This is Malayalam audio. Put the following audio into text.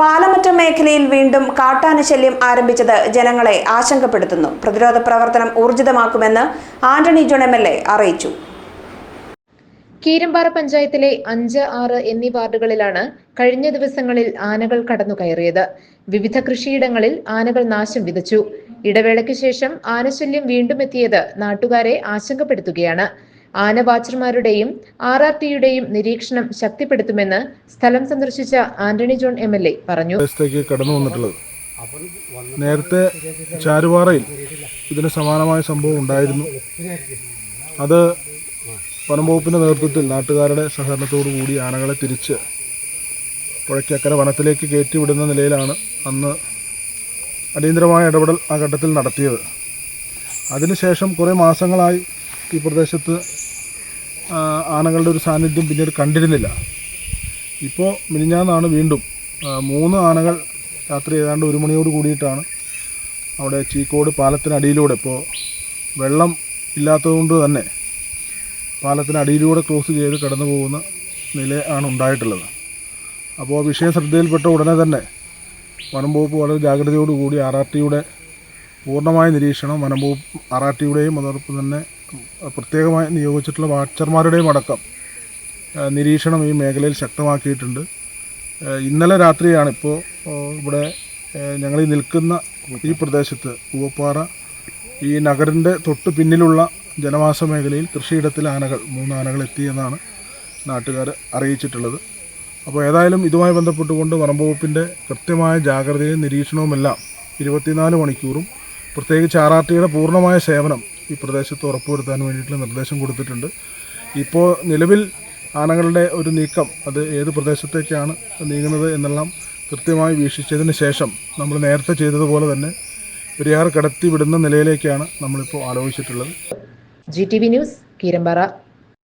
പാലമറ്റം മേഖലയിൽ വീണ്ടും കാട്ടാനശല്യം ആരംഭിച്ചത് ജനങ്ങളെ ആശങ്കപ്പെടുത്തുന്നു. പ്രതിരോധ പ്രവർത്തനം ഊർജിതമാക്കുമെന്ന് Antony John M L A അറിയിച്ചു. കീരമ്പാറ പഞ്ചായത്തിലെ അഞ്ച് ആറ് എന്നീ വാർഡുകളിലാണ് കഴിഞ്ഞ ദിവസങ്ങളിൽ ആനകൾ കടന്നു കയറിയത് വിവിധ കൃഷിയിടങ്ങളിൽ ആനകൾ നാശം വിതച്ചു. ഇടവേളയ്ക്ക് ശേഷം ആനശല്യം വീണ്ടും എത്തിയത് നാട്ടുകാരെ ആശങ്കപ്പെടുത്തുകയാണ്. ആന വാച്ചർമാരുടെയും ആർ ആർ ടിയുടെയും നിരീക്ഷണം ശക്തിപ്പെടുത്തുമെന്ന് സ്ഥലം സന്ദർശിച്ച Antony John M L A പറഞ്ഞു. കടന്നു വന്നിട്ടുള്ളത്. നേരത്തെ ചാരുപാറയിൽ ഇതിന് സമാനമായ സംഭവം ഉണ്ടായിരുന്നു. അത് വനംവകുപ്പിന്റെ നേതൃത്വത്തിൽ നാട്ടുകാരുടെ സഹകരണത്തോടു കൂടി ആനകളെ തിരിച്ച് പുഴയ്ക്കക്കര വനത്തിലേക്ക് കയറ്റിവിടുന്ന നിലയിലാണ് അന്ന് അടിയന്തരമായ ഇടപെടൽ ആ ഘട്ടത്തിൽ നടത്തിയത്. അതിനുശേഷം കുറേ മാസങ്ങളായി ഈ പ്രദേശത്ത് ആനകളുടെ ഒരു സാന്നിധ്യം പിന്നീട് കണ്ടിരുന്നില്ല. ഇപ്പോൾ മിനിഞ്ഞാന്നാണ് വീണ്ടും മൂന്ന് ആനകൾ രാത്രി ഏതാണ്ട് ഒരു മണിയോട് കൂടിയിട്ടാണ് അവിടെ ചീക്കോട് പാലത്തിനടിയിലൂടെ. ഇപ്പോൾ വെള്ളം ഇല്ലാത്തതുകൊണ്ട് തന്നെ പാലത്തിനടിയിലൂടെ ക്രോസ് ചെയ്ത് കടന്നു പോകുന്ന നില ആണ് ഉണ്ടായിട്ടുള്ളത്. അപ്പോൾ വിഷയം ശ്രദ്ധയിൽപ്പെട്ട ഉടനെ തന്നെ വനം വകുപ്പ് വളരെ ജാഗ്രതയോടുകൂടി ആർ ആർ ടിയുടെ പൂർണമായ നിരീക്ഷണം വനം വകുപ്പ് അതോടൊപ്പം തന്നെ പ്രത്യേകമായി നിയോഗിച്ചിട്ടുള്ള വാച്ചർമാരുടെയും അടക്കം നിരീക്ഷണം ഈ മേഖലയിൽ ശക്തമാക്കിയിട്ടുണ്ട്. ഇന്നലെ രാത്രിയാണ് ഇപ്പോൾ ഇവിടെ ഞങ്ങൾ ഈ നിൽക്കുന്ന ഈ പ്രദേശത്ത് പൂവപ്പാറ ഈ നഗറിന്റെ തൊട്ട് പിന്നിലുള്ള ജനവാസ മേഖലയിൽ കൃഷിയിടത്തിൽ ആനകൾ മൂന്ന് ആനകൾ എത്തിയെന്നാണ് നാട്ടുകാർ അറിയിച്ചിട്ടുള്ളത്. അപ്പോൾ ഏതായാലും ഇതുമായി ബന്ധപ്പെട്ടുകൊണ്ട് വനം വകുപ്പിന്റെ കൃത്യമായ ജാഗ്രതയും നിരീക്ഷണവുമെല്ലാം ഇരുപത്തിനാല് മണിക്കൂറും പ്രത്യേകിച്ച് ആർ ആർ ടിയുടെ പൂർണമായ സേവനം ഈ പ്രദേശത്ത് ഉറപ്പുവരുത്താൻ വേണ്ടിയിട്ടുള്ള നിർദ്ദേശം കൊടുത്തിട്ടുണ്ട്. ഇപ്പോൾ നിലവിൽ ആനകളുടെ ഒരു നീക്കം അത് ഏത് പ്രദേശത്തേക്കാണ് നീങ്ങുന്നത് എന്നെല്ലാം കൃത്യമായി വീക്ഷിച്ചതിന് ശേഷം നമ്മൾ നേരത്തെ ചെയ്തതുപോലെ തന്നെ പെരിയാർ കടത്തി വിടുന്ന നിലയിലേക്കാണ് നമ്മളിപ്പോൾ ആലോചിച്ചിട്ടുള്ളത്. G T V news Keerampara.